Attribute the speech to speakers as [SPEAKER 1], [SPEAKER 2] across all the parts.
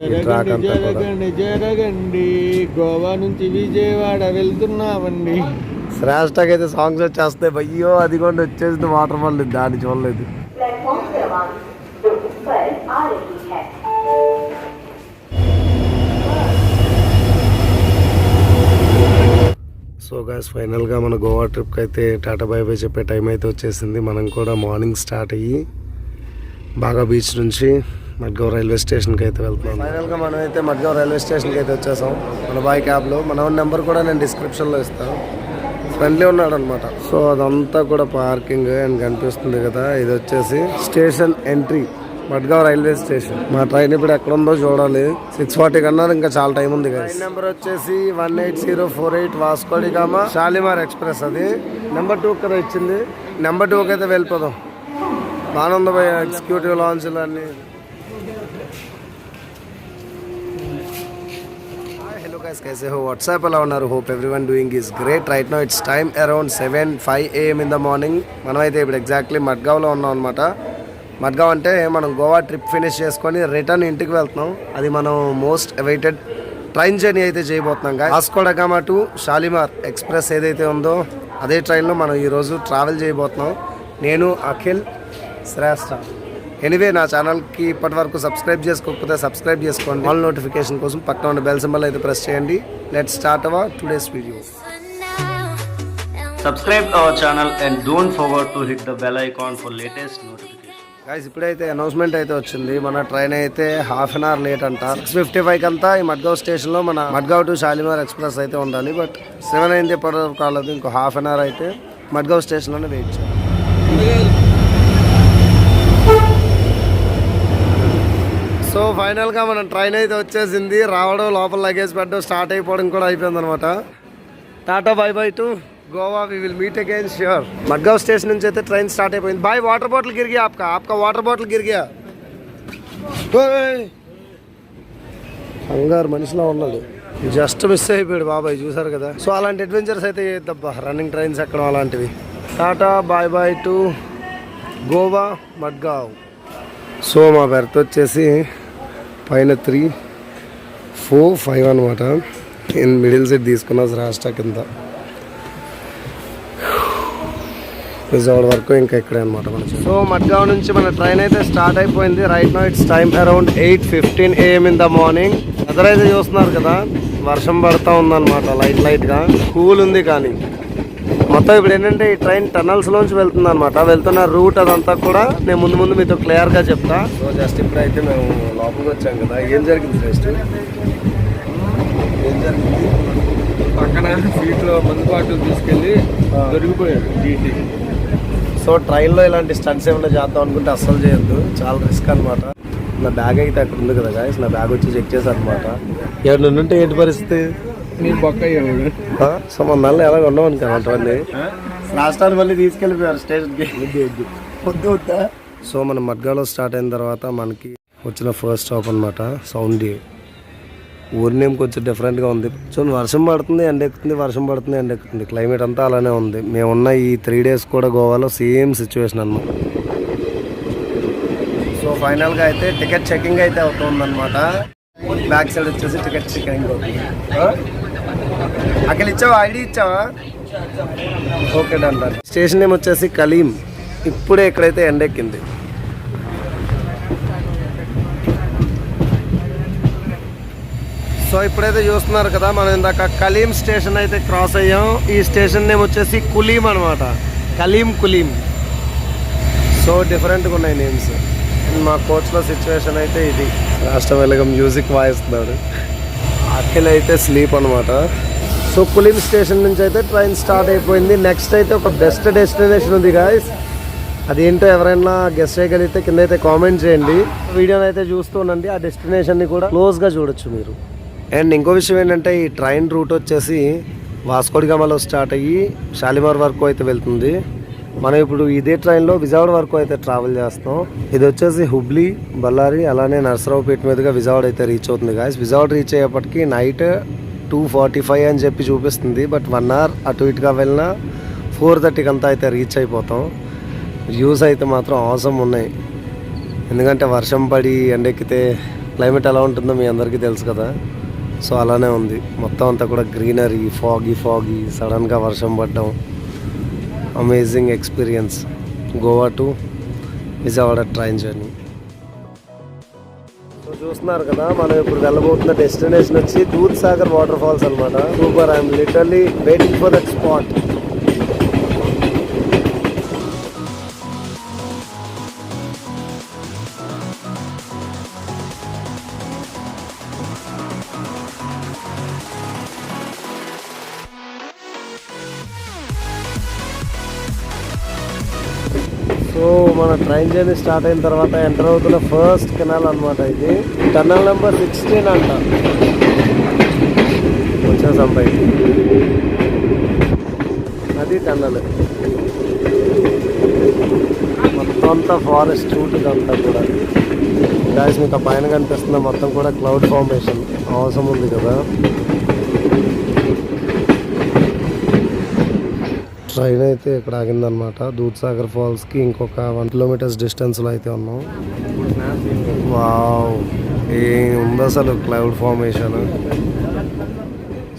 [SPEAKER 1] జరగండి జరగండి గోవా నుంచి విజయవాడ వెళ్తున్నామండి.
[SPEAKER 2] శ్రేష్టకి అయితే సాంగ్స్ వచ్చేస్తాయి అయ్యో అది కూడా వచ్చేసింది వాటర్ ఫాల్ దాన్ని చూడలేదు. సో గాస్ ఫైనల్గా మన గోవా ట్రిప్కి అయితే టాటా బై బై చెప్పే టైం అయితే వచ్చేసింది. మనం కూడా మార్నింగ్ స్టార్ట్ అయ్యి బాగా బీచ్ నుంచి మడ్గావ్ రైల్వే స్టేషన్కి అయితే వెళ్తున్నాం. ఫైనల్గా మనం అయితే మడ్గావ్ రైల్వే స్టేషన్కి అయితే వచ్చేసాం. మన బాయ్ క్యాబ్లో. మన నెంబర్ కూడా నేను డిస్క్రిప్షన్లో ఇస్తాను ఫ్రెండ్లీ ఉన్నాడు అనమాట సో అదంతా కూడా పార్కింగ్ అండ్ కనిపిస్తుంది కదా. ఇది వచ్చేసి station entry Madgaon railway station. మా ట్రైన్ ఇప్పుడు ఎక్కడ ఉందో చూడాలి. సిక్స్ ఫార్టీ కన్నా ఇంకా చాలా టైం ఉంది కదా ట్రైన్ నెంబర్ వచ్చేసి one eight zero four eight Vasco da Gama Shalimar express అది. నెంబర్ టూ కదా ఇచ్చింది. నెంబర్ టూకి అయితే వెళ్ళిపోదాం. బాగానే ఉంది భయ ఎగ్జిక్యూటివ్ లాంచ్లు అన్నీ. హలో గైస్ కైసే హో వాట్సాప్ ఎలా ఉన్నారు? Hope every doing is great right no it's time around seven five AM in the morning మనమైతే ఇప్పుడు ఎగ్జాక్ట్లీ మడ్గావ్లో ఉన్నాం అనమాట మడ్గావ్ అంటే మనం గోవా ట్రిప్ ఫినిష్ చేసుకొని రిటర్న్ ఇంటికి వెళ్తున్నాం. అది మనం మోస్ట్ అవైటెడ్ ట్రైన్ జర్నీ అయితే చేయబోతున్నాం కానీ వాస్కోడ టు షాలిమార్ ఎక్స్ప్రెస్ ఏదైతే ఉందో అదే ట్రైన్లో మనం ఈరోజు ట్రావెల్ చేయబోతున్నాం. నేను అఖిల్ శ్రేష్ఠ ఎనివే నా ఛానల్కి ఇప్పటి వరకు సబ్స్క్రైబ్ చేసుకోకపోతే సబ్స్క్రైబ్ చేసుకోండి. ఆల్ నోటిఫికేషన్ కోసం పక్కన ఉన్న బెల్ సింబల్ అయితే ప్రెస్ చేయండి. Let start our today's video
[SPEAKER 3] subscribe our channel and don't forget to hit the bell icon for latest notifications.
[SPEAKER 2] Guys ఇప్పుడైతే అనౌన్స్మెంట్ అయితే వచ్చింది. మన ట్రైన్ అయితే హాఫ్ అన్ అవర్ లేట్ అంట. సిక్స్ ఫిఫ్టీ ఫైవ్ అంతా ఈ మడ్గావ్ స్టేషన్లో మన మడ్గావ్ టు షాలిమార్ ఎక్స్ప్రెస్ అయితే ఉండాలి. బట్ సెవెన్ అయింది ఇప్పటి వరకు కాలేదు ఇంకో హాఫ్ అన్ అవర్ అయితే మడ్గావ్ స్టేషన్లోనే వెయిట్ చేయాలి. సో ఫైనల్గా మనం ట్రైన్ అయితే వచ్చేసింది. రావడం లోపల లగేజ్ పెట్టడం స్టార్ట్ అయిపోవడం కూడా అయిపోయింది అనమాట tata bye bye to Goa we will meet again sure Madgaon station నుంచి అయితే ట్రైన్ స్టార్ట్ అయిపోయింది. బాయ్ వాటర్ బాటిల్ గిరిగా ఆప్క. ఆప్కా వాటర్ బాటిల్ గిరిగా. కంగారు మనిషిలో ఉన్నది జస్ట్ మిస్ అయిపోయాడు బాబాయ్ చూసారు కదా. సో అలాంటి అడ్వెంచర్స్ అయితే తప్ప రన్నింగ్ ట్రైన్స్ ఎక్కడం అలాంటివి. Tata bye bye to Goa Madgaon. So మా బెర్త్ వచ్చేసి పైన త్రీ ఫోర్ ఫైవ్ అనమాట నేను మిడిల్ సీట్ తీసుకున్నా రాష్ట్ర కింద. విజయవాడ వరకు ఇంకా ఇక్కడే అనమాట మనకి సో మడ్గావ్ నుంచి మన ట్రైన్ అయితే స్టార్ట్ అయిపోయింది. Right now it's time around eight fifteen AM in the morning weather అయితే చూస్తున్నారు కదా. వర్షం పడతా ఉందన్నమాట లైట్ లైట్గా కూల్ ఉంది కానీ. మొత్తం ఇప్పుడు ఏంటంటే ఈ ట్రైన్ టనల్స్ లోంచి వెళ్తుంది అనమాట వెళ్తున్న రూట్ అదంతా కూడా నేను ముందు ముందు మీతో క్లియర్గా చెప్తా. సో జస్ట్ ఇప్పుడైతే మేము లోపలికి వచ్చాం కదా. ఏం జరిగింది ఫస్ట్ ఏం జరిగింది?
[SPEAKER 1] పక్కన సీట్లో మందు బాటిల్ తీసుకెళ్ళి దొరికిపోయాడు టీటీ
[SPEAKER 2] సో ట్రైన్లో ఇలాంటి స్టంట్స్ ఏమైనా చేద్దాం అనుకుంటే అస్సలు చేయొద్దు. చాలా రిస్క్ అనమాట నా బ్యాగ్ అయితే అక్కడ ఉంది కదా గాయస్ నా బ్యాగ్ వచ్చి చెక్ చేశారు అనమాట ఎవరు ఉంటే ఏంటి పరిస్థితి? సో మన నల్ల ఎలా ఉండవు కదా అటువంటి రాష్ట్రాన్ని మళ్ళీ తీసుకెళ్ళిపోయారు వద్దు వద్దా? సో మనం మడ్గాలో స్టార్ట్ అయిన తర్వాత మనకి వచ్చిన ఫస్ట్ స్టాప్ అనమాట సౌండ్. ఊరి నేమ్ కొంచెం డిఫరెంట్గా ఉంది. సో వర్షం పడుతుంది ఎండ ఎక్కుతుంది వర్షం పడుతుంది ఎండ ఎక్కుతుంది. క్లైమేట్ అంతా అలానే ఉంది. మేమున్న ఈ త్రీ డేస్ కూడా గోవాలో సేమ్ సిచ్యువేషన్ అన్నమాట. సో ఫైనల్గా అయితే టికెట్ చెకింగ్ అయితే అవుతుంది అనమాట బ్యాక్ సైడ్ వచ్చేసి టికెట్ చికెన్ అక్కడ ఇచ్చావా? ఐడి ఇచ్చావా? Okay done done. Station name వచ్చేసి కలీం. ఇప్పుడే ఇక్కడైతే ఎండెక్కింది సో ఇప్పుడైతే చూస్తున్నారు కదా మనం ఇందాక కలీం స్టేషన్ అయితే క్రాస్ అయ్యాం. ఈ స్టేషన్ నేమ్ వచ్చేసి కులీం అనమాట కలీం కులీం. సో డిఫరెంట్గా ఉన్నాయి నేమ్స్. మా కోచ్లో సిచ్యువేషన్ అయితే ఇది. రాష్ట్ర వెళ్ళగా మ్యూజిక్ వాయిస్తున్నాడు. అఖిల్ అయితే స్లీప్ అనమాట సో కులీం స్టేషన్ నుంచి అయితే ట్రైన్ స్టార్ట్ అయిపోయింది. నెక్స్ట్ అయితే ఒక బెస్ట్ డెస్టినేషన్ ఉంది గాయస్ అదేంటో ఎవరైనా గెస్ట్ చేయగలిగితే కింద అయితే కామెంట్ చేయండి. వీడియోని అయితే చూస్తూ ఉండండి. ఆ డెస్టినేషన్ని కూడా క్లోజ్గా చూడొచ్చు మీరు. అండ్ ఇంకో విషయం ఏంటంటే ఈ ట్రైన్ రూట్ వచ్చేసి వాస్కోడిగామలో స్టార్ట్ అయ్యి షాలిమార్ వరకు అయితే వెళ్తుంది. మనం ఇప్పుడు ఇదే ట్రైన్లో విజయవాడ వరకు అయితే ట్రావెల్ చేస్తాం. ఇది వచ్చేసి హుబ్లీ బళ్ళారి అలానే నర్సరావుపేట మీదుగా విజయవాడ అయితే రీచ్ అవుతుంది గాయస్ విజయవాడ రీచ్ అయ్యేప్పటికి నైట్ టూ ఫార్టీ ఫైవ్ అని చెప్పి చూపిస్తుంది. బట్ వన్ అవర్ అటు ఇటుగా వెళ్ళినా ఫోర్ థర్టీకి అంతా అయితే రీచ్ అయిపోతాం. వ్యూస్ అయితే మాత్రం అవసరం ఉన్నాయి. ఎందుకంటే వర్షం పడి ఎండెక్కితే క్లైమేట్ ఎలా ఉంటుందో మీ అందరికీ తెలుసు కదా. సో అలానే ఉంది. మొత్తం అంతా కూడా గ్రీనరీ ఫాగీ ఫాగీ సడన్గా వర్షం పడ్డం. Amazing experience Goa to Vijayawada train journey చూస్తున్నారు కదా మనం ఇప్పుడు వెళ్ళబోతున్న డెస్టినేషన్ వచ్చి దూద్ సాగర్ వాటర్ ఫాల్స్ అనమాట super I'm literally waiting for that spot మన ట్రైన్ జర్నీ స్టార్ట్ అయిన తర్వాత ఎంటర్ అవుతున్న ఫస్ట్ కెనాల్ అన్నమాట ఇది. టన్నల్ నెంబర్ సిక్స్టీన్ అంట. వచ్చేసాం బయట అది టన్నల్. మొత్తం అంతా ఫారెస్ట్ రూట్ ఇదంతా కూడా. గాయస్ మీకు ఆ పైన కనిపిస్తున్న మొత్తం కూడా క్లౌడ్ ఫార్మేషన్ అవసరం ఉంది కదా. ట్రైన్ అయితే ఇక్కడ ఆగిందనమాట దూద్సాగర్ ఫాల్స్కి ఇంకొక వన్ కిలోమీటర్స్ డిస్టెన్స్లో అయితే ఉన్నాం. వావ్! ఏం ఉంది అసలు క్లౌడ్ ఫార్మేషన్.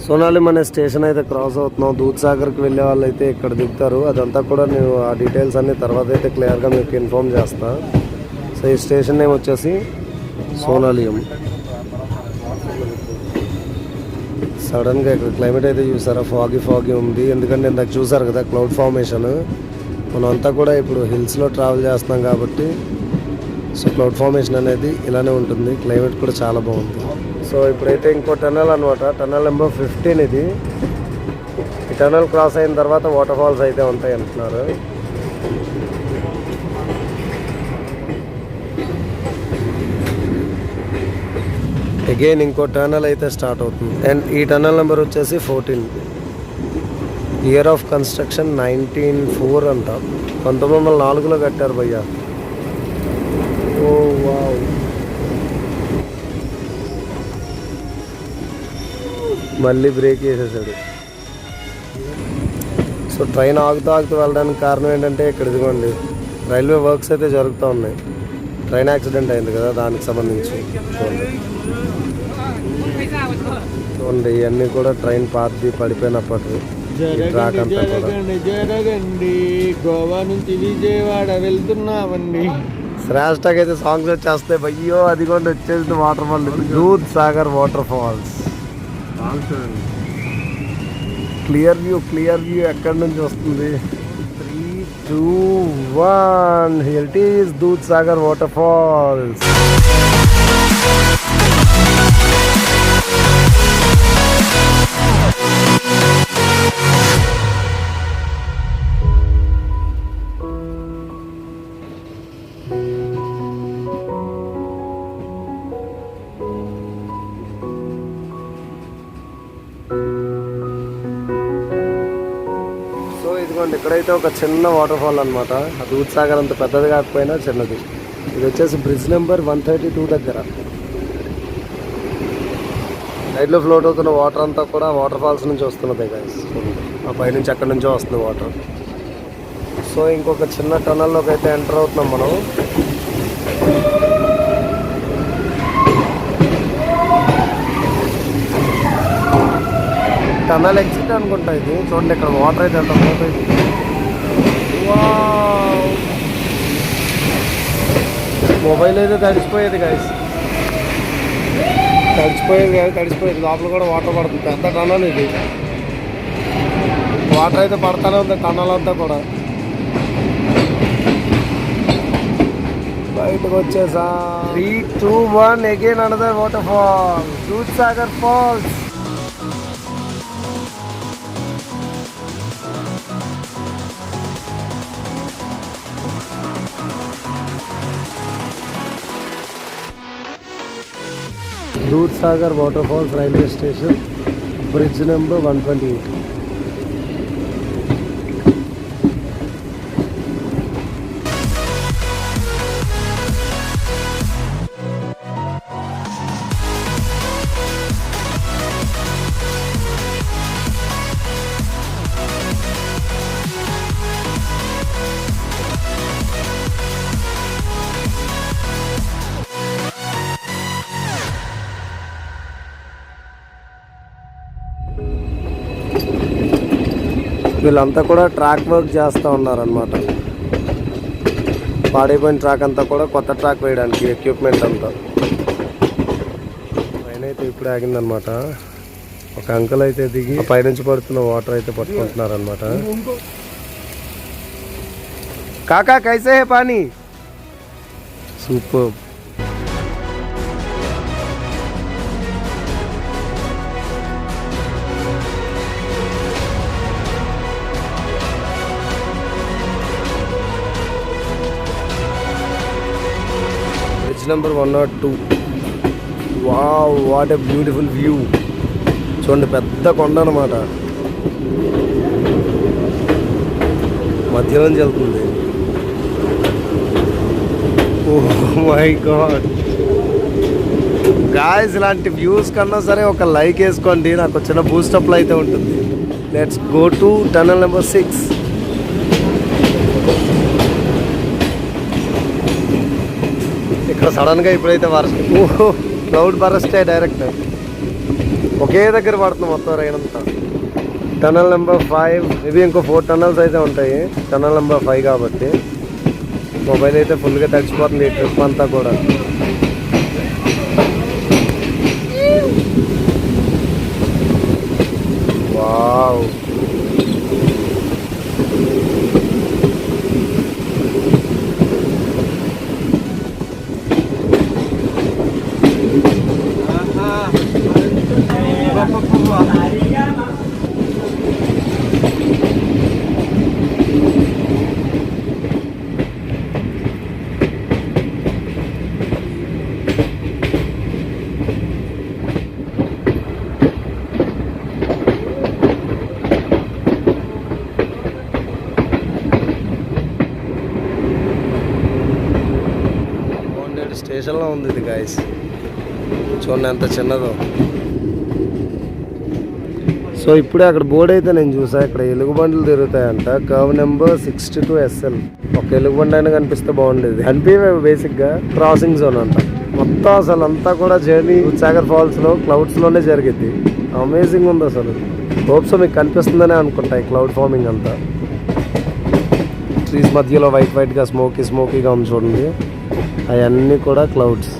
[SPEAKER 2] సోనాలి మన స్టేషన్ అయితే క్రాస్ అవుతున్నాం. దూద్సాగర్కి వెళ్ళే వాళ్ళు అయితే ఇక్కడ దిగుతారు. అదంతా కూడా నేను ఆ డీటెయిల్స్ అన్ని తర్వాత అయితే క్లియర్గా మీకు ఇన్ఫామ్ చేస్తా. సో ఈ స్టేషన్ నేమ్ వచ్చేసి సోనాలియం. సడన్గా ఇక్కడ క్లైమేట్ అయితే చూసారా? ఫాగీ ఫాగీ ఉంది. ఎందుకంటే ఇందాక చూసారు కదా క్లౌడ్ ఫార్మేషన్. మనం అంతా కూడా ఇప్పుడు హిల్స్లో ట్రావెల్ చేస్తున్నాం కాబట్టి సో క్లౌడ్ ఫార్మేషన్ అనేది ఇలానే ఉంటుంది. క్లైమేట్ కూడా చాలా బాగుంది. సో ఇప్పుడైతే ఇంకో టనల్ అనమాట టనల్ నెంబర్ ఫిఫ్టీన్ ఇది. ఈ టనల్ క్రాస్ అయిన తర్వాత వాటర్ ఫాల్స్ అయితే ఉంటాయి అంటున్నారు. అగైన్ ఇంకో టర్నల్ అయితే స్టార్ట్ అవుతుంది. అండ్ ఈ టర్నల్ నెంబర్ వచ్చేసి fourteen year of construction nineteen four అంట. పంతొమ్మిది వందల నాలుగులో కట్టారు భయ్యా. Oh wow. మళ్ళీ బ్రేక్ చేసేసాడు. సో ట్రైన్ ఆగుతూ ఆగుతూ వెళ్ళడానికి కారణం ఏంటంటే ఇక్కడ ఇదిగోండి. రైల్వే వర్క్స్ అయితే జరుగుతూ ఉన్నాయి. ట్రైన్ యాక్సిడెంట్ అయింది కదా దానికి సంబంధించి. చూడండి ఇవన్నీ కూడా ట్రైన్ పాతది పడిపోయినప్పటి
[SPEAKER 1] జరగండి జరగండి గోవా నుంచి విజయవాడ వెళ్తున్నామండి.
[SPEAKER 2] శ్రేష్టకి అయితే సాంగ్స్ వచ్చేస్తాయి అయ్యో అది కూడా వచ్చేసింది water fall Dudh Sagar water falls clear view clear view ఎక్కడి నుంచి వస్తుంది? Three two one it is Dudh Sagar water falls ఇదిగోండి ఇక్కడైతే ఒక చిన్న వాటర్ ఫాల్ అనమాట దూద్ సాగర్ అంత పెద్దది కాకపోయినా చిన్నది. ఇది వచ్చేసి bridge number one thirty two దగ్గర సైడ్లో ఫ్లోట్ అవుతున్న వాటర్ అంతా కూడా వాటర్ ఫాల్స్ నుంచి వస్తున్నది గైస్ ఆ పైనుంచి అక్కడి నుంచో వస్తుంది వాటర్ సో ఇంకొక చిన్న టనల్లోకి అయితే ఎంటర్ అవుతున్నాం మనం. టనల్ ఎగ్జిట్ అనుకుంటా ఇది. చూడండి ఇక్కడ వాటర్ అయితే ఎంత బాగుంది మొబైల్ అయితే తడిచిపోయేది గాయస్ తడిచిపోయేది కానీ తడిచిపోయేది. లోపల కూడా వాటర్ పడుతుంది. పెద్ద టనల్ ఇది? వాటర్ అయితే పడతానే ఉంది టనల్ అంతా కూడా. బయటకు వచ్చేసా. Three two one again another water fall Dudh Sagar falls Dudh Sagar water falls railway station bridge number one twenty వీళ్ళంతా కూడా ట్రాక్ వర్క్ చేస్తూ ఉన్నారనమాట పాడైపోయిన ట్రాక్ అంతా కూడా కొత్త ట్రాక్ వేయడానికి ఎక్విప్మెంట్ అంతా. పైన అయితే ఇప్పుడు ఆగిందనమాట ఒక అంకుల్ అయితే దిగి పైనుంచి పడుతున్న వాటర్ అయితే పట్టుకుంటున్నారనమాట కాకా కైసే pani. Super. Number one not two wow what a beautiful view చూడండి పెద్ద కొండ అనమాట మధ్యలో నుంచి వెళ్తుంది. ఓ మై గాడ్ గాయస్ ఇలాంటి వ్యూస్ కన్నా సరే ఒక లైక్ వేసుకోండి. నాకు చిన్న బూస్టప్లో అయితే ఉంటుంది. Let's go to tunnel number six ఇక్కడ సడన్గా ఇప్పుడైతే వర్షం. ఓహో క్లౌడ్ బరస్టే డైరెక్ట్ ఒకే దగ్గర పడుతుంది మొత్తం రైన్ టనల్ నెంబర్ ఫైవ్ ఇది ఇంకో ఫోర్ టనల్స్ అయితే ఉంటాయి. టనల్ నెంబర్ ఫైవ్ కాబట్టి. మొబైల్ అయితే ఫుల్గా తడిచిపోతుంది ఈ ట్రిప్ అంతా కూడా వావ్ బాగుండేది స్టేషన్లో ఉంది ఇది గాయస్ చూడండి ఎంత చిన్నదో. సో ఇప్పుడే అక్కడ బోర్డు అయితే నేను చూసా. ఇక్కడ ఎలుగుబండ్లు తిరుగుతాయంట. Curve number sixty two SL ఒక ఎలుగుబండి అయినా కనిపిస్తే బాగుండేది. అనిపించే బేసిక్గా క్రాసింగ్ జోన్ అంట. మొత్తం అసలు అంతా కూడా జర్నీ సాగర్ ఫాల్స్లో క్లౌడ్స్లోనే జరిగింది. అమేజింగ్ ఉంది అసలు. హోప్స్ మీకు కనిపిస్తుందనే అనుకుంటా ఈ క్లౌడ్ ఫార్మింగ్ అంతా. ట్రీస్ మధ్యలో వైట్ వైట్గా స్మోకీ స్మోకీగా ఉంది చూడండి. అవన్నీ కూడా క్లౌడ్స్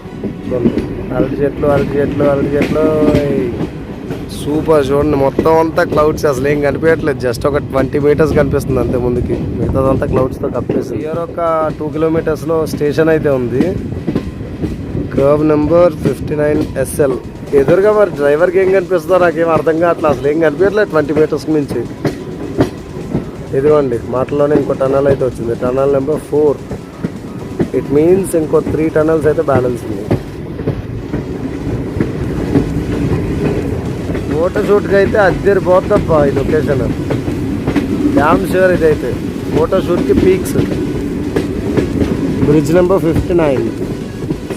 [SPEAKER 2] అరటి చెట్లు అరటి చెట్లు అరటి చెట్లు సూపర్ చూడండి మొత్తం అంతా క్లౌడ్స్ అసలు ఏం కనిపించట్లేదు. జస్ట్ ఒక ట్వంటీ మీటర్స్ కనిపిస్తుంది అంతే ముందుకి. మిగతాదంతా క్లౌడ్స్తో కప్పేసి ఇయర్ ఒక టూ కిలోమీటర్స్లో స్టేషన్ అయితే ఉంది. Curve number fifty nine SL ఎదురుగా మరి డ్రైవర్కి ఏం కనిపిస్తుందో నాకేం అర్థం కావట్లేదు అసలు ఏం కనిపించట్లేదు ట్వంటీ మీటర్స్ నుంచి ఇదిగోండి మాటల్లోనే ఇంకో టనల్ అయితే వచ్చింది. Tunnel number four it means ఇంకో త్రీ టనల్స్ అయితే బ్యాలెన్స్ ఉంది. ఫోటో షూట్కి అయితే అద్దెరి పోతప్ప ఈ లొకేషన్ డ్యామ్ షూర్ ఇదైతే. Photo షూట్కి peaks bridge number fifty nine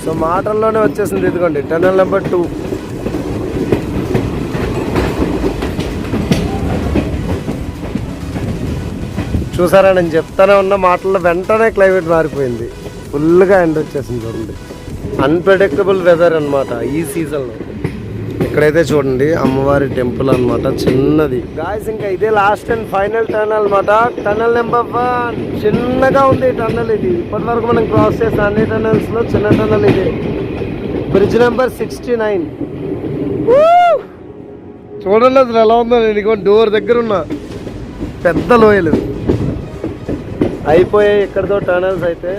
[SPEAKER 2] so మాటల్లోనే వచ్చేసింది ఇదిగోండి. టనల్ నెంబర్ టూ చూసారా నేను చెప్తానే ఉన్న మాటల్లో వెంటనే క్లైమేట్ మారిపోయింది. ఫుల్గా ఎండ్ వచ్చేసింది చూడండి. అన్ప్రెడిక్టబుల్ వెదర్ అన్నమాట ఈ సీజన్లో ఇక్కడైతే చూడండి అమ్మవారి టెంపుల్ అన్నమాట చిన్నది. గాయస్ ఇంకా ఇదే లాస్ట్ అండ్ ఫైనల్ టనల్ అన్నమాట. టనల్ నెంబర్ వన్ చిన్నగా ఉంది టనల్ ఇది. ఇప్పటి వరకు మనం క్రాస్ చేసిన అన్ని టనల్స్లో చిన్న టనల్ ఇది. బ్రిడ్జ్ నెంబర్ సిక్స్టీ నైన్ చూడండి అసలు ఎలా ఉందో నేను డోర్ దగ్గర ఉన్నా. పెద్ద లోయలు. అయిపోయాయి ఇక్కడతో టనల్స్ అయితే.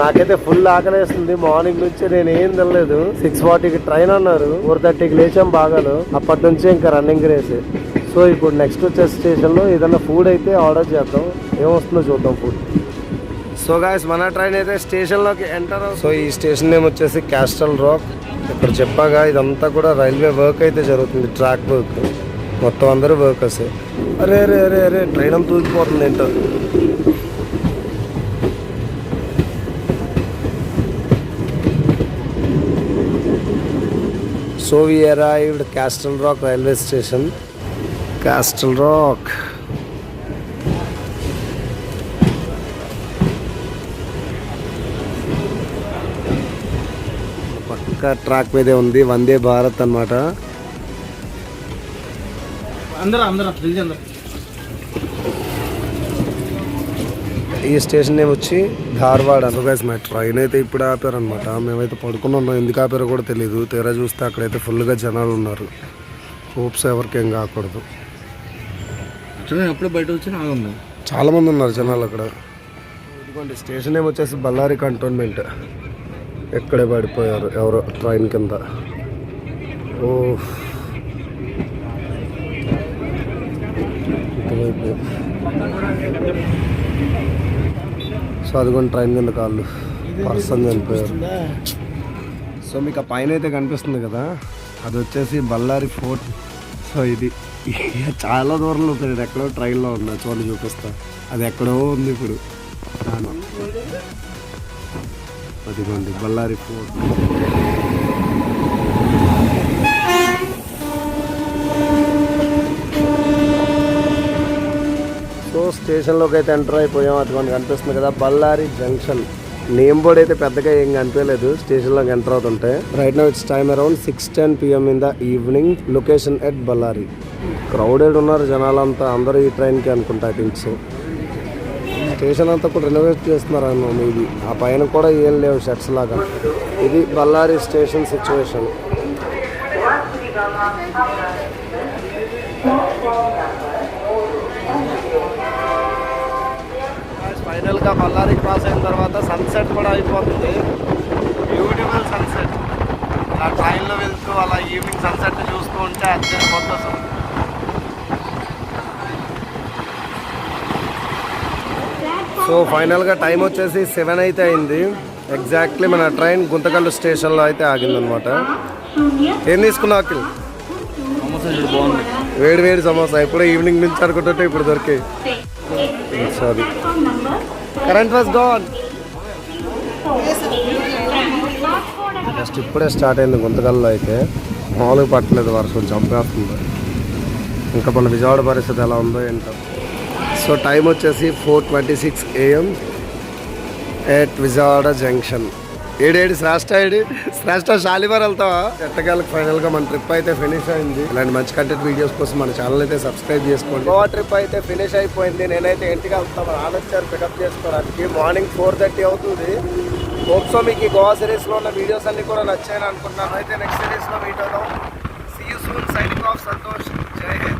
[SPEAKER 2] నాకైతే ఫుల్ ఆకలేస్తుంది మార్నింగ్ నుంచి నేను ఏం తినలేదు. సిక్స్ ఫార్టీకి ట్రైన్ అన్నారు. ఫోర్ థర్టీకి లేచాం బాగాను అప్పటి నుంచి ఇంకా రన్నింగ్ రేస్ సో ఇప్పుడు నెక్స్ట్ వచ్చే స్టేషన్లో ఏదైనా ఫుడ్ అయితే ఆర్డర్ చేద్దాం. ఏమొస్తుందో చూద్దాం ఫుడ్ సో గాయస్ మన ట్రైన్ అయితే స్టేషన్లోకి ఎంటర్ సో ఈ స్టేషన్ నేమ్ వచ్చేసి క్యాస్టల్ రాక్ ఇక్కడ చెప్పాగా ఇదంతా కూడా రైల్వే వర్క్ అయితే జరుగుతుంది. ట్రాక్ వర్క్ మొత్తం అందరూ వర్కర్స్ అరే అరే అరే అరే ట్రైన్ అంతా ఊగిపోతుంది ఏంటో. So we arrived Castle Rock railway station. Castle Rock. పక్క ట్రాక్ మీదే ఉంది. వందే భారత్ అన్నమాట.
[SPEAKER 1] అందరూ అందరూ.
[SPEAKER 2] ఈ స్టేషన్ నేమ్ వచ్చి ధార్వాడ్ అనుగైస్ మా ట్రైన్ అయితే ఇప్పుడు ఆపారు అనమాట మేమైతే పడుకుని ఉన్నాం. ఎందుకు ఆపారో కూడా తెలియదు తీరా చూస్తే అక్కడైతే ఫుల్గా జనాలు ఉన్నారు. హోప్స్ ఎవరికి ఏం కాకూడదు.
[SPEAKER 1] ఎప్పుడు బయట వచ్చి ఆగుంది
[SPEAKER 2] చాలా మంది ఉన్నారు జనాలు అక్కడ. ఇదిగోండి స్టేషన్ ఏమో వచ్చేసి బళ్ళారి కంటోన్మెంట్ ఎక్కడే పడిపోయారు ఎవరో ట్రైన్ కింద. ఓ ఇటువైపు. సో అదిగోండి ట్రైన్ కింద కాళ్ళు. పర్సన్ చనిపోయారు. సో మీకు ఆ పైన అయితే కనిపిస్తుంది కదా? అది వచ్చేసి బళ్ళారి ఫోర్ట్. సో ఇది చాలా దూరంలో ఉంటుంది. ఇది ఎక్కడో ట్రైన్లో ఉన్నా చూడండి చూపిస్తా. అది ఎక్కడో ఉంది ఇప్పుడు. అదిగోండి బళ్ళారి ఫోర్ట్. స్టేషన్లోకి అయితే ఎంటర్ అయిపోయాం. అటువంటి కనిపిస్తుంది కదా బళ్ళారి జంక్షన్. నేమ్ బోర్డ్ అయితే పెద్దగా ఏం కనిపించలేదు స్టేషన్లోకి ఎంటర్ అవుతుంటే. Right now it's time around six ten PM in the evening location at Ballari crowded ఉన్నారు జనాలంతా అందరూ ఈ ట్రైన్కి అనుకుంటా థింక్స్ స్టేషన్ అంతా కూడా రెనోవేట్ చేస్తున్నారు అన్న మీది ఆ పైన కూడా ఏం లేవు షర్ట్స్ లాగా. ఇది బళ్ళారి స్టేషన్ సిచ్యువేషన్ ఫైనల్గా బళ్ళారి క్రాస్ అయిన తర్వాత సన్సెట్ కూడా అయిపోతుంది. బ్యూటిఫుల్ సన్సెట్ అలా ట్రైన్లో వెళ్తూ అలా ఈవినింగ్ సన్సెట్ చూస్తూ ఉంటే అదే కొత్త సో ఫైనల్గా టైం వచ్చేసి సెవెన్ అయితే అయింది. ఎగ్జాక్ట్లీ మన ట్రైన్ గుంతకల్లు స్టేషన్లో అయితే ఆగిందనమాట ఏం తీసుకున్నావు అఖిల్?
[SPEAKER 1] బాగుంది
[SPEAKER 2] వేడి వేడి సమోసా. ఇప్పుడు ఈవినింగ్ నుంచి అనుకుంటుంటే ఇప్పుడు దొరికాయి. Sorry. Current was gone just ఇప్పుడే స్టార్ట్ అయింది గుంతకల్లో అయితే. మామూలుగా పట్టలేదు వర్షం చంపేస్తుంది ఇంకా మన విజయవాడ పరిస్థితి ఎలా ఉందో ఏంటో. సో టైం వచ్చేసి four twenty six AM at Vijayawada junction ఏడేడు శ్రేష్ట ఏడి. శ్రేష్ట షాలిమార్ వెళ్తావా? ఎట్టకేళ్ళకి ఫైనల్గా మన ట్రిప్ అయితే ఫినిష్ అయింది. ఇలాంటి మంచి కంటెంట్ వీడియోస్ కోసం మన ఛానల్ అయితే సబ్స్క్రైబ్ చేసుకోండి. గోవా ట్రిప్ అయితే ఫినిష్ అయిపోయింది. నేనైతే ఇంటికి వెళ్తాను ఆలోచారు పికప్ చేసుకోవడానికి. మార్నింగ్ ఫోర్ థర్టీ అవుతుంది. హోప్ సో మీకు ఈ గోవా సిరీస్లో ఉన్న వీడియోస్ అన్ని కూడా నచ్చాయని అనుకుంటున్నాను. అయితే నెక్స్ట్ సిరీస్లో మీట్ అవుతాం see you soon signing off Santosh. జై హింద్.